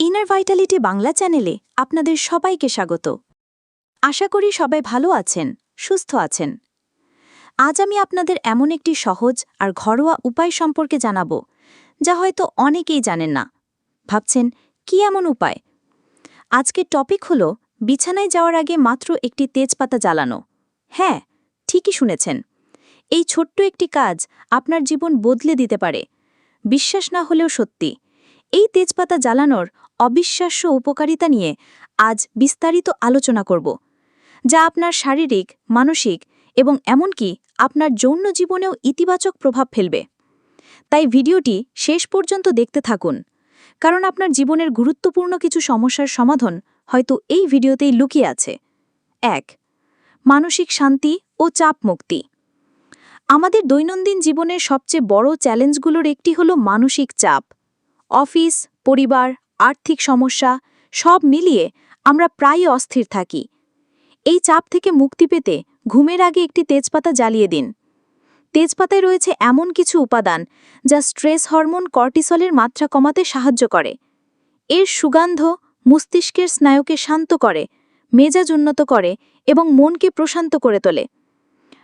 Inner Vitality Bangla চ্যানেলে আপনাদের সবাইকে স্বাগত। আশা করি সবাই ভালো আছেন, সুস্থ আছেন। আজ আমি আপনাদের এমন একটি সহজ আর ঘরোয়া উপায় সম্পর্কে জানাব, যা হয়তো অনেকেই জানেন না। ভাবছেন, কি এমন উপায়? আজকের টপিক হল, বিছানায় যাওয়ার আগে মাত্র একটি তেজপাতা জ্বালানো। হ্যাঁ ঠিকই শুনেছেন। এই ছোট্ট একটি কাজ আপনার জীবন বদলে দিতে পারে। বিশ্বাস না হলেও সত্যি। এই তেজপাতা জ্বালানোর অবিশ্বাস্য উপকারিতা নিয়ে আজ বিস্তারিত আলোচনা করব, যা আপনার শারীরিক, মানসিক এবং এমনকি আপনার যৌন জীবনেও ইতিবাচক প্রভাব ফেলবে। তাই ভিডিওটি শেষ পর্যন্ত দেখতে থাকুন, কারণ আপনার জীবনের গুরুত্বপূর্ণ কিছু সমস্যার সমাধান হয়তো এই ভিডিওতেই লুকিয়ে আছে। এক, মানসিক শান্তি ও চাপ মুক্তি। আমাদের দৈনন্দিন জীবনের সবচেয়ে বড় চ্যালেঞ্জগুলোর একটি হল মানসিক চাপ। অফিস, পরিবার, আর্থিক সমস্যা, সব মিলিয়ে আমরা প্রায়ই অস্থির থাকি। এই চাপ থেকে মুক্তি পেতে ঘুমের আগে একটি তেজপাতা জ্বালিয়ে দিন। তেজপাতায় রয়েছে এমন কিছু উপাদান যা স্ট্রেস হরমোন কর্টিসলের মাত্রা কমাতে সাহায্য করে। এর সুগন্ধ মস্তিষ্কের স্নায়ুকে শান্ত করে, মেজাজ উন্নত করে এবং মনকে প্রশান্ত করে তোলে।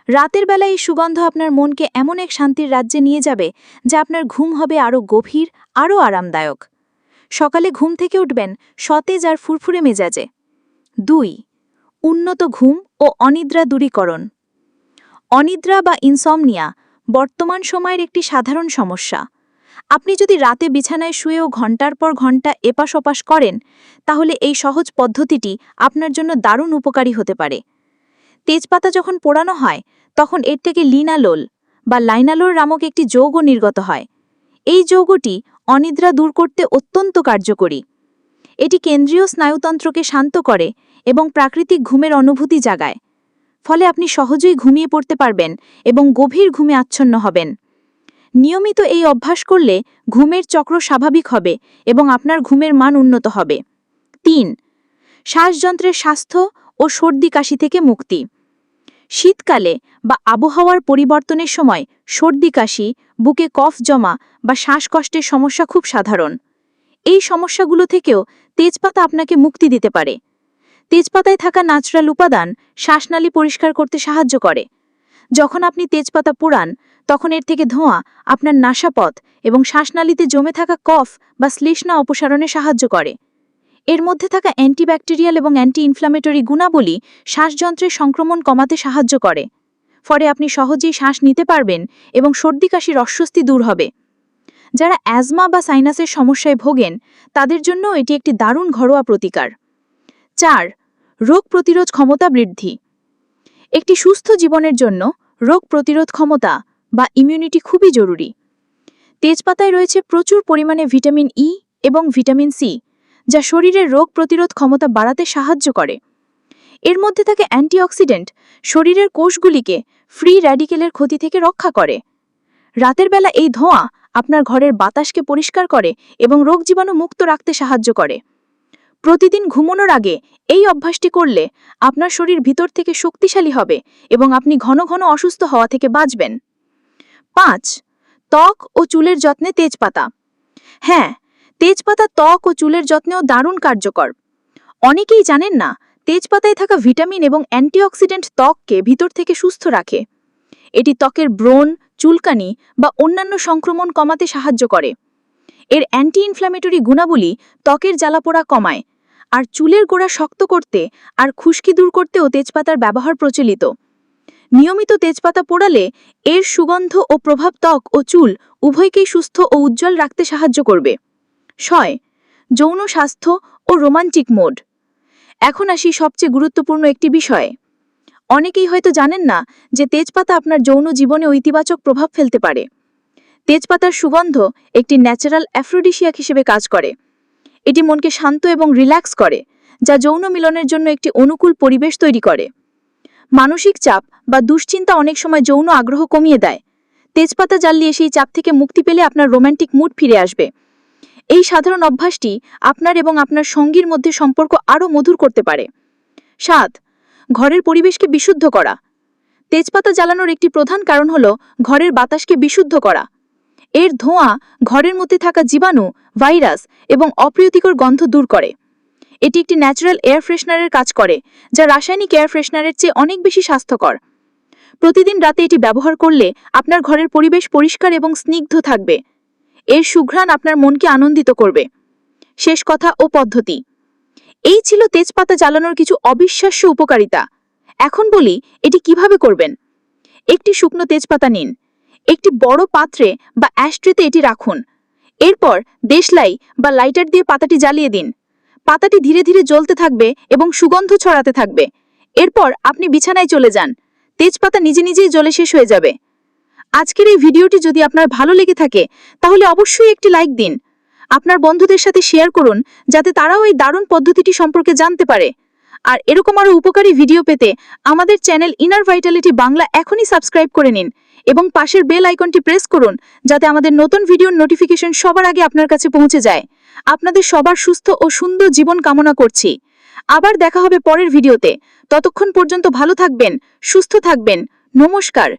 রাতের বেলা এই সুগন্ধ আপনার মনকে এমন এক শান্তির রাজ্যে নিয়ে যাবে যা আপনার ঘুম হবে আরও গভীর, আরও আরামদায়ক। সকালে ঘুম থেকে উঠবেন সতেজ আর ফুরফুরে মেজাজে। দুই, উন্নত ঘুম ও অনিদ্রা দূরীকরণ। অনিদ্রা বা ইনসমনিয়া বর্তমান সময়ের একটি সাধারণ সমস্যা। আপনি যদি রাতে বিছানায় শুয়েও ঘণ্টার পর ঘণ্টা এপাশ ওপাশ করেন, তাহলে এই সহজ পদ্ধতিটি আপনার জন্য দারুণ উপকারী হতে পারে। তেজপাতা যখন পোড়ানো হয়, তখন এর থেকে লিনালোল বা লাইনালোল নামক একটি যৌগ নির্গত হয়। এই যৌগটি অনিদ্রা দূর করতে অত্যন্ত কার্যকরী। এটি কেন্দ্রীয় স্নায়ুতন্ত্রকে শান্ত করে এবং প্রাকৃতিক ঘুমের অনুভূতি জাগায়। ফলে আপনি সহজেই ঘুমিয়ে পড়তে পারবেন এবং গভীর ঘুমে আচ্ছন্ন হবেন। নিয়মিত এই অভ্যাস করলে ঘুমের চক্র স্বাভাবিক হবে এবং আপনার ঘুমের মান উন্নত হবে। তিন, শ্বাসযন্ত্রের স্বাস্থ্য ও সর্দি কাশি থেকে মুক্তি। শীতকালে বা আবহাওয়ার পরিবর্তনের সময় সর্দি কাশি, বুকে কফ জমা বা শ্বাসকষ্টের সমস্যা খুব সাধারণ। এই সমস্যাগুলো থেকেও তেজপাতা আপনাকে মুক্তি দিতে পারে। তেজপাতায় থাকা ন্যাচারাল উপাদান শ্বাসনালী পরিষ্কার করতে সাহায্য করে। যখন আপনি তেজপাতা পোড়ান, তখন এর থেকে ধোঁয়া আপনার নাসাপথ এবং শ্বাসনালীতে জমে থাকা কফ বা শ্লেষ্ণা অপসারণে সাহায্য করে। এর মধ্যে থাকা অ্যান্টিব্যাকটেরিয়াল এবং অ্যান্টি ইনফ্লামেটরি গুণাবলী শ্বাসযন্ত্রের সংক্রমণ কমাতে সাহায্য করে। ফলে আপনি সহজেই শ্বাস নিতে পারবেন এবং সর্দি কাশির অস্বস্তি দূর হবে। যারা অ্যাজমা বা সাইনাসের সমস্যায় ভোগেন, তাদের জন্য এটি একটি দারুণ ঘরোয়া প্রতিকার। চার, রোগ প্রতিরোধ ক্ষমতা বৃদ্ধি। একটি সুস্থ জীবনের জন্য রোগ প্রতিরোধ ক্ষমতা বা ইমিউনিটি খুবই জরুরি। তেজপাতায় রয়েছে প্রচুর পরিমাণে ভিটামিন ই এবং ভিটামিন সি যা শরীরের রোগ প্রতিরোধ ক্ষমতা বাড়াতে সাহায্য করে। এর মধ্যে থাকে অ্যান্টিঅক্সিডেন্ট, শরীরের কোষগুলিকে ফ্রি র্যাডিকেলের ক্ষতি থেকে রক্ষা করে। রাতের বেলা এই ধোঁয়া আপনার ঘরের বাতাসকে পরিষ্কার করে এবং রোগ জীবাণু মুক্ত রাখতে সাহায্য করে। প্রতিদিন ঘুমানোর আগে এই অভ্যাসটি করলে আপনার শরীর ভিতর থেকে শক্তিশালী হবে এবং আপনি ঘন ঘন অসুস্থ হওয়া থেকে বাঁচবেন। পাঁচ, ত্বক ও চুলের যত্নে তেজপাতা। হ্যাঁ তেজপাতা ত্বক ও চুলের যত্নেও দারুণ কার্যকর। অনেকেই জানেন না, তেজপাতায় থাকা ভিটামিন এবং অ্যান্টিঅক্সিডেন্ট ত্বককে ভিতর থেকে সুস্থ রাখে। এটি ত্বকের ব্রণ, চুলকানি বা অন্যান্য সংক্রমণ কমাতে সাহায্য করে। এর অ্যান্টি ইনফ্ল্যামেটরি গুণাবলী ত্বকের জ্বালাপোড়া কমায়, আর চুলের গোড়া শক্ত করতে আর খুশকি দূর করতেও তেজপাতার ব্যবহার প্রচলিত। নিয়মিত তেজপাতা পোড়ালে এর সুগন্ধ ও প্রভাব ত্বক ও চুল উভয়কেই সুস্থ ও উজ্জ্বল রাখতে সাহায্য করবে। ছয় যৌন স্বাস্থ্য ও রোমান্টিক মোড। এখন আসি সবচেয়ে গুরুত্বপূর্ণ একটি বিষয়। অনেকেই হয়তো জানেন না যে তেজপাতা আপনার যৌন জীবনে ইতিবাচক প্রভাব ফেলতে পারে। তেজপাতার সুগন্ধ একটি ন্যাচারাল অ্যাফ্রোডিশিয়াক হিসেবে কাজ করে। এটি মনকে শান্ত এবং রিল্যাক্স করে, যা যৌন মিলনের জন্য একটি অনুকূল পরিবেশ তৈরি করে। মানসিক চাপ বা দুশ্চিন্তা অনেক সময় যৌন আগ্রহ কমিয়ে দেয়। তেজপাতা জ্বালিয়ে সেই চাপ থেকে মুক্তি পেলে আপনার রোম্যান্টিক মুড ফিরে আসবে। এই সাধারণ অভ্যাসটি আপনার এবং আপনার সঙ্গীর মধ্যে সম্পর্ক আরও মধুর করতে পারে। সাত, ঘরের পরিবেশকে বিশুদ্ধ করা। তেজপাতা জ্বালানোর একটি প্রধান কারণ হল ঘরের বাতাসকে বিশুদ্ধ করা। এর ধোঁয়া ঘরের মধ্যে থাকা জীবাণু, ভাইরাস এবং অপ্রীতিকর গন্ধ দূর করে। এটি একটি ন্যাচারাল এয়ার ফ্রেশনারের কাজ করে, যা রাসায়নিক এয়ার ফ্রেশনারের চেয়ে অনেক বেশি স্বাস্থ্যকর। প্রতিদিন রাতে এটি ব্যবহার করলে আপনার ঘরের পরিবেশ পরিষ্কার এবং স্নিগ্ধ থাকবে। এর সুঘ্রাণ আপনার মনকে আনন্দিত করবে। শেষ কথা ও পদ্ধতি। এই ছিল তেজপাতা জ্বালানোর কিছু অবিশ্বাস্য উপকারিতা। এখন বলি, এটি কীভাবে করবেন? একটি শুকনো তেজপাতা নিন। একটি বড় পাত্রে বা অ্যাস্ট্রেতে এটি রাখুন। এরপর দেশলাই বা লাইটার দিয়ে পাতাটি জ্বালিয়ে দিন। পাতাটি ধীরে ধীরে জ্বলতে থাকবে এবং সুগন্ধ ছড়াতে থাকবে। এরপর আপনি বিছানায় চলে যান। তেজপাতা নিজে নিজেই জ্বলে শেষ হয়ে যাবে। আজকের এই ভিডিওটি যদি আপনার ভালো লেগে থাকে, তাহলে অবশ্যই একটি লাইক দিন। আপনার বন্ধুদের সাথে শেয়ার করুন, যাতে তারাও এই দারুণ পদ্ধতিটি সম্পর্কে জানতে পারে। আর এরকম আরও উপকারী ভিডিও পেতে আমাদের চ্যানেল ইনার ভাইটালিটি বাংলা এখনই সাবস্ক্রাইব করে নিন এবং পাশের বেল আইকনটি প্রেস করুন, যাতে আমাদের নতুন ভিডিওর নোটিফিকেশন সবার আগে আপনার কাছে পৌঁছে যায়। আপনাদের সবার সুস্থ ও সুন্দর জীবন কামনা করছি। আবার দেখা হবে পরের ভিডিওতে। ততক্ষণ পর্যন্ত ভালো থাকবেন, সুস্থ থাকবেন। নমস্কার।